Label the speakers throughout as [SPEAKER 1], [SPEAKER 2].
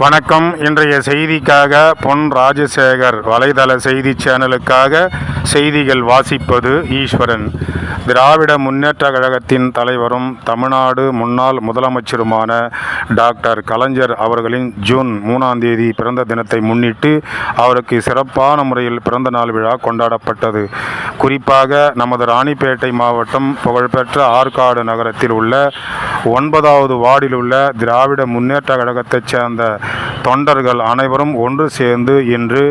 [SPEAKER 1] வணக்கம். இன்றைய செய்திக்காக பொன் ராஜசேகர் வலைதள செய்தி சேனலுக்காக செய்திகள் வாசிப்பது ஈஸ்வரன். திராவிட முன்னேற்ற கழகத்தின் தலைவரும் தமிழ்நாடு முன்னாள் முதலமைச்சருமான டாக்டர் கலைஞர் அவர்களின் ஜூன் மூணாம் தேதி பிறந்த தினத்தை முன்னிட்டு அவருக்கு சிறப்பான முறையில் பிறந்த நாள் விழா கொண்டாடப்பட்டது. குறிப்பாக நமது ராணிப்பேட்டை மாவட்டம் புகழ்பெற்ற ஆற்காடு நகரத்தில் உள்ள ஒன்பதாவது வார்டில் உள்ள திராவிட முன்னேற்ற கழகத்தைச் சேர்ந்த தொண்டர்கள் அனைவரும் ஒன்று சேர்ந்து இன்று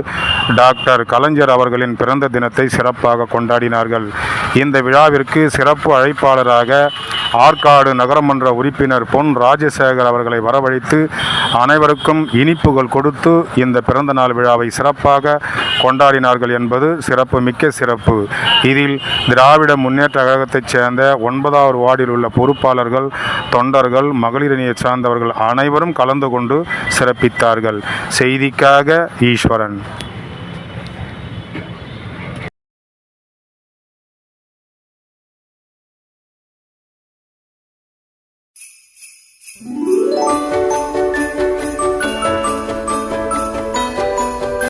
[SPEAKER 1] டாக்டர் கலைஞர் அவர்களின் பிறந்த தினத்தை சிறப்பாக கொண்டாடினார்கள். இந்த விழாவிற்கு சிறப்பு அழைப்பாளராக ஆற்காடு நகரமன்ற உறுப்பினர் பொன் ராஜசேகர் அவர்களை வரவழைத்து அனைவருக்கும் இனிப்புகள் கொடுத்து இந்த பிறந்தநாள் விழாவை சிறப்பாக கொண்டாடினார்கள் என்பது சிறப்பு மிக்க சிறப்பு. இதில் திராவிட முன்னேற்ற கழகத்தைச் சேர்ந்த ஒன்பதாவது வார்டில் உள்ள பொறுப்பாளர்கள் தொண்டர்கள் மகளிரணியைச் சார்ந்தவர்கள் அனைவரும் கலந்து கொண்டு சிறப்பித்தார்கள். செய்திக்காக ஈஸ்வரன்.